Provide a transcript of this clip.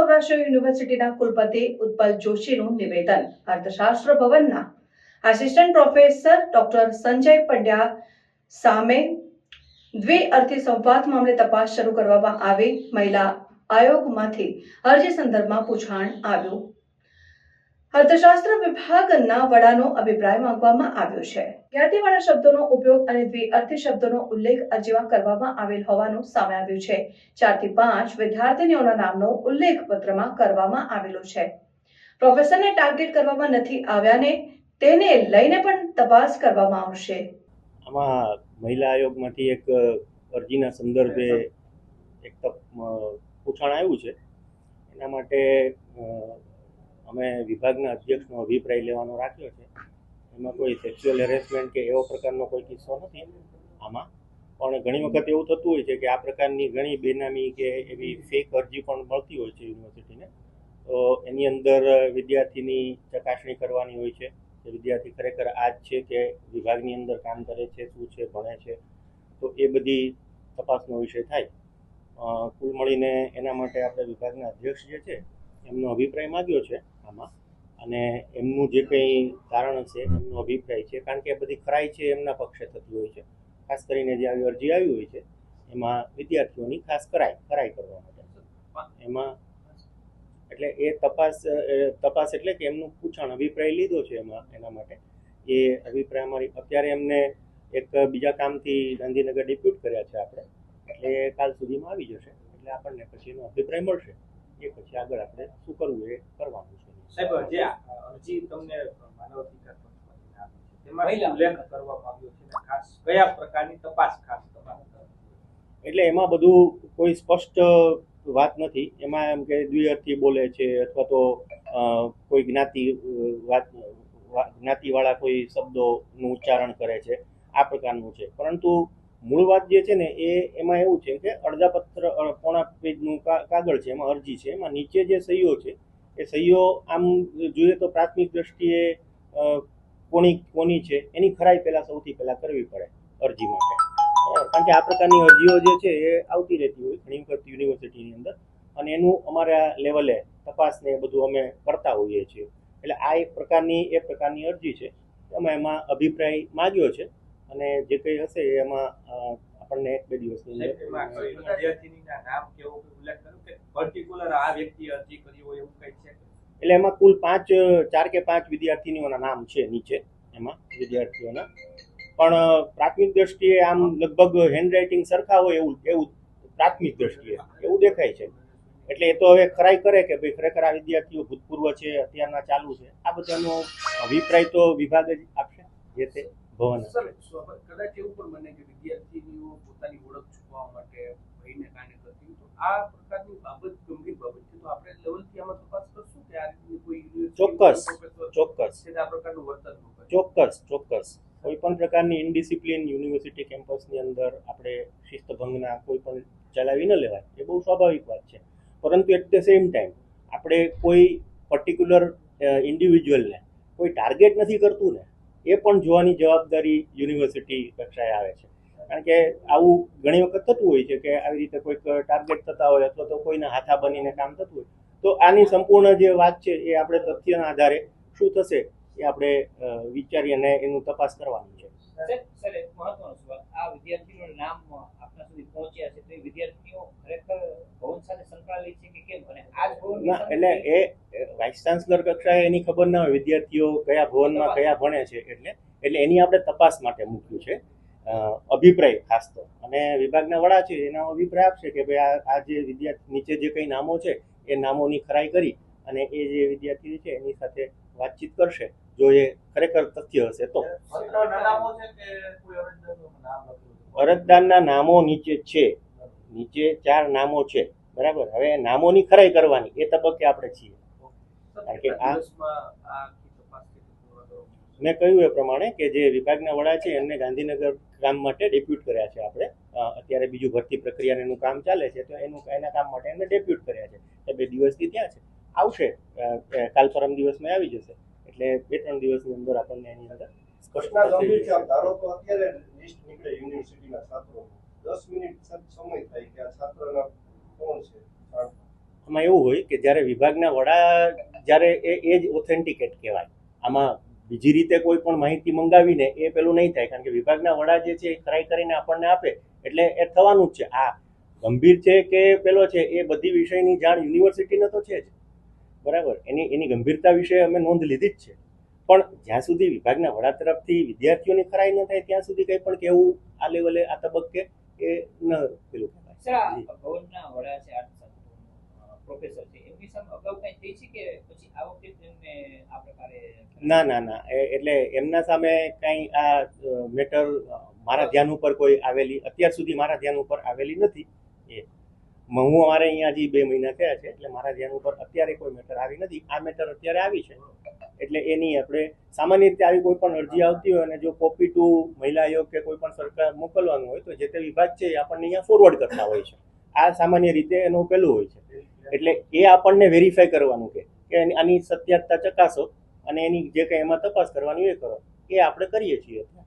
સૌરાષ્ટ્ર યુનિવર્સિટીના કુલપતિ ઉત્પલ જોશીનું નિવેદન. અર્થશાસ્ત્ર ભવનના assistant professor doctor Sanjay Pandya સામે દ્વિઅર્થી સંવાદ મામલે તપાસ શરૂ કરવામાં આવી. મહિલા આયોગમાંથી અરજી સંદર્ભમાં પૂછાણ આવ્યું. અર્થશાસ્ત્ર વિભાગના વડાનો અભિપ્રાય માંગવામાં આવ્યો છે. જ્ઞાતિવાળા શબ્દોનો ઉપયોગ અને દ્વિઅર્થી શબ્દોનો ઉલ્લેખ અરજીમાં કરવામાં આવેલ હોવાનું સામે આવ્યું છે. ચારથી પાંચ વિદ્યાર્થીનીઓના નામનો ઉલ્લેખ પત્રમાં કરવામાં આવેલો છે. પ્રોફેસરને ટાર્ગેટ કરવામાં નથી આવ્યાને તેને લઈને પણ તપાસ કરવામાં આવશે. આમાં મહિલા આયોગમાંથી એક અરજીના સંદર્ભે એક પૂછાણ આવ્યું છે. એના માટે અમે વિભાગના અધ્યક્ષનો અભિપ્રાય લેવાનો રાખ્યો છે. એમાં કોઈ સેક્સ્યુઅલ હેરેસમેન્ટ કે એવો પ્રકારનો કોઈ કિસ્સો નથી. આમાં પણ ઘણી વખત એવું થતું હોય છે કે આ પ્રકારની ઘણી બેનામી કે એવી ફેક અરજી પણ મળતી હોય છે યુનિવર્સિટીને. તો એની અંદર વિદ્યાર્થીની ચકાસણી કરવાની હોય છે કે વિદ્યાર્થી ખરેખર આ જ છે કે વિભાગની અંદર કામ કરે છે, શું છે, ભણે છે. તો એ બધી તપાસનો વિષય થાય. કુલ મળીને એના માટે આપણે વિભાગના અધ્યક્ષ જે છે એમનો અભિપ્રાય માગ્યો છે આમાં. અને એમનું જે કંઈ કારણ હશે, એમનો અભિપ્રાય છે, કારણ કે એ બધી ખરાઈ છે એમના પક્ષે થતી હોય છે. ખાસ કરીને જે આવી અરજી આવી હોય છે, એમાં વિદ્યાર્થીઓની ખાસ કરાય ખરાઈ કરવા માટે. એમાં એટલે એ તપાસ તપાસ એટલે કે એમનું પૂછાણ, અભિપ્રાય લીધો છે એમાં, એના માટે. એ અભિપ્રાય અમારી, અત્યારે એમને એક બીજા કામથી ગાંધીનગર ડિપ્યુટ કર્યા છે આપણે. એટલે કાલ સુધીમાં આવી જશે. એટલે આપણને પછી એનો અભિપ્રાય મળશે. એ પછી આગળ આપણે શું કરવું એ કરવાનું છે. સાહેબ જે અરજી તમને માનવ અધિકાર પંચમાંથી આપી છે તેમાં ઉલ્લેખ કરવામાં આવ્યો છે ખાસ કયા પ્રકારની તપાસ ખાસ તમારે એટલે એમાં બધું કોઈ સ્પષ્ટ વાત નથી. એમાં એમ કે દ્વિઅર્થી બોલે છે અથવા તો કોઈ જ્ઞાતિ વાત જ્ઞાતિવાળા કોઈ શબ્દોનું ઉચ્ચારણ કરે છે. આ પ્રકારનું છે. પરંતુ મૂળ વાત જે છે ને એ એમાં એવું છે કે અડધા પત્ર પોણા પેજનું કાગળ છે, એમાં અરજી છે, એમાં નીચે જે સહીઓ છે, એ સહીઓ આમ જોઈએ તો પ્રાથમિક દ્રષ્ટિએ કોની કોની છે, એની ખરાઈ પહેલાં સૌથી પહેલાં કરવી પડે અરજી માટે. કારણ કે આ પ્રકારની અરજીઓ જે છે એ આવતી રહેતી હોય ઘણી વખત યુનિવર્સિટીની અંદર અને એનું અમારા લેવલે તપાસને બધું અમે કરતા હોઈએ છીએ. એટલે આ એક પ્રકારની, એ પ્રકારની અરજી છે. અમે એમાં અભિપ્રાય માગ્યો છે. અને જે કંઈ હશે એમાં આપણને એક બે દિવસની એટલે એમાં કુલ પાંચ ચાર કે પાંચ વિદ્યાર્થીનીઓના નામ છે નીચે એમાં વિદ્યાર્થીઓના. પણ પ્રાથમિક દ્રષ્ટિએ આમ લગભગ હેન્ડરાઇટિંગ સરખા હોય એવું એવું પ્રાથમિક દ્રષ્ટિએ એવું દેખાય છે. એટલે એ તો હવે ખરાઈ કરે કે ભાઈ ખરેખર આ વિદ્યાર્થીઓ ભૂતપૂર્વ છે અત્યારના ચાલુ છે. આ બધાનો અભિપ્રાય તો વિભાગ જ આપશે જે તે ભવન. કદાચ એવું પણ મને કે વિદ્યાર્થીનીઓ પોતાની ઓળખ છુપાવવા માટે ભયને કારણે કરતી તો આ પ્રકારની બાબત ગંભીર બાબત છે. તો આપણે લેવલથી આમાં તપાસ કરશું કે આ રીતની કોઈ ચોક્કસ, ચોક્કસ. આ પ્રકારનું વર્તન ચોક્કસ ચોક્કસ. કોઈ પણ પ્રકારની ઇનડિસિપ્લિન યુનિવર્સિટી કેમ્પસની અંદર આપણે શિસ્તભંગના કોઈ પણ ચલાવી ન લેવાય એ બહુ સ્વાભાવિક વાત છે. પરંતુ એટ ધ સેમ ટાઈમ આપણે કોઈ પર્ટિક્યુલર ઇન્ડિવિજ્યુઅલને કોઈ ટાર્ગેટ નથી કરતું ને એ પણ જોવાની જવાબદારી યુનિવર્સિટી કક્ષાએ આવે છે. કારણ કે આવું ઘણી વખત થતું હોય છે કે આવી રીતે કોઈક ટાર્ગેટ થતા હોય અથવા તો કોઈના હાથા બનીને કામ થતું હોય તો આની સંપૂર્ણ જે વાત છે એ આપણે તથ્યના આધારે શું થશે એ આપણે વિચારી અને એનું તપાસ કરવાની છે. સર સર એક મહત્વનો સવાલ. આ વિદ્યાર્થીઓનું નામ આપણા સુધી પહોંચ્યા છે તો એ વિદ્યાર્થીઓ ખરેખર ભવન સાથે સંકળાયેલી છે કે કેમ? અને આ ના એટલે એ વાઇસ ચાન્સલર કક્ષાએ એની ખબર ના હોય વિદ્યાર્થીઓ કયા ભવનમાં કયા ભણે છે એટલે એટલે એની આપણે તપાસ માટે મૂક્યું છે. અભિપ્રાય ખાસ તો. અને વિભાગના વડા છે એનો અભિપ્રાય આપશે કે ભાઈ આ આ જે વિદ્યાર્થી નીચે જે કંઈ નામો છે એ નામોની ખરાઈ કરી અને એ જે વિદ્યાર્થી છે એની સાથે વાતચીત કરશે. જો એ ખરેખર તથ્ય હશે તો. પત્રના નામો છે કે કોઈ અરજદારનું નામ નીચે છે. નીચે ચાર નામો છે. બરાબર? હવે નામોની ખરાઈ કરવાની એ તબક્કે આપણે છીએ. કારણ કે આ-? મેં કહ્યું એ પ્રમાણે કે જે વિભાગના વડા છે એમને ગાંધીનગર કામ માટે ડેપ્યુટ કર્યા છે આપણે. અત્યારે બીજું ભરતી પ્રક્રિયાને એનું કામ ચાલે છે તો એનું એના કામ માટે એમને ડેપ્યુટ કર્યા છે. એ બે દિવસથી ત્યાં છે. આવશે. કાલ પરમ દિવસમાં આવી જશે. એટલે બે ત્રણ દિવસની અંદર આપણને એની અંદર ઘટના ગંભીર છે ધારો તો અત્યારે લિસ્ટ નીકળે યુનિવર્સિટીના છાત્રો. દસ મિનિટ સમય થાય કે આ છાત્રના કોણ છે? એમાં એવું હોય કે જ્યારે વિભાગના વડા જ્યારે એ એ જ ઓથેન્ટિકેટ કહેવાય. આમાં બીજી રીતે કોઈ પણ માહિતી મંગાવીને એ પેલું નહીં થાય કારણ કે વિભાગના વડા જે છે એ ખરાઈ કરીને આપણને આપે એટલે એ થવાનું જ છે. આ ગંભીર છે કે પેલો છે એ બધી વિષયની જાણ યુનિવર્સિટીને તો છે જ. બરાબર? એની એની ગંભીરતા વિશે અમે નોંધ લીધી જ છે. પણ જ્યાં સુધી વિભાગના વડા તરફથી વિદ્યાર્થીઓની ખરાઈ ન થાય ત્યાં સુધી કંઈ પણ કહેવું આ લેવલે આ તબક્કે એ ન પેલું કહેવાય સર આ જી. ભવનના વડા છે અર્થશાસ્ત્રના પ્રોફેસર છે. એમની સામે અગાઉ કંઈ થઈ છે કે પછી આ વખતે તેમને આ પ્રકારે ના ના ના. એટલે એમના સામે કંઈ આ મેટર મારા ધ્યાન ઉપર કોઈ આવેલી, અત્યાર સુધી મારા ધ્યાન ઉપર આવેલી નથી. એ હું અમારે અહીંયા હજી બે મહિના થયા છે, એટલે મારા ધ્યાન ઉપર અત્યારે કોઈ મેટર આવી નથી. આ મેટર અત્યારે આવી છે. એટલે એની આપણે સામાન્ય રીતે આવી કોઈ પણ અરજી આવતી હોય અને જો કોપી ટુ મહિલા આયોગ કે કોઈ પણ સરકાર મોકલવાનું હોય તો જે તે વિભાગ છે એ આપણને અહીંયા ફોરવર્ડ કરતા હોય છે. આ સામાન્ય રીતે એનું પેલું હોય છે. એટલે એ આપણને વેરીફાઈ કરવાનું કે આની સત્યતા ચકાસો અને એની જે કંઈ એમાં તપાસ કરવાની એ કરો. એ આપણે કરીએ છીએ.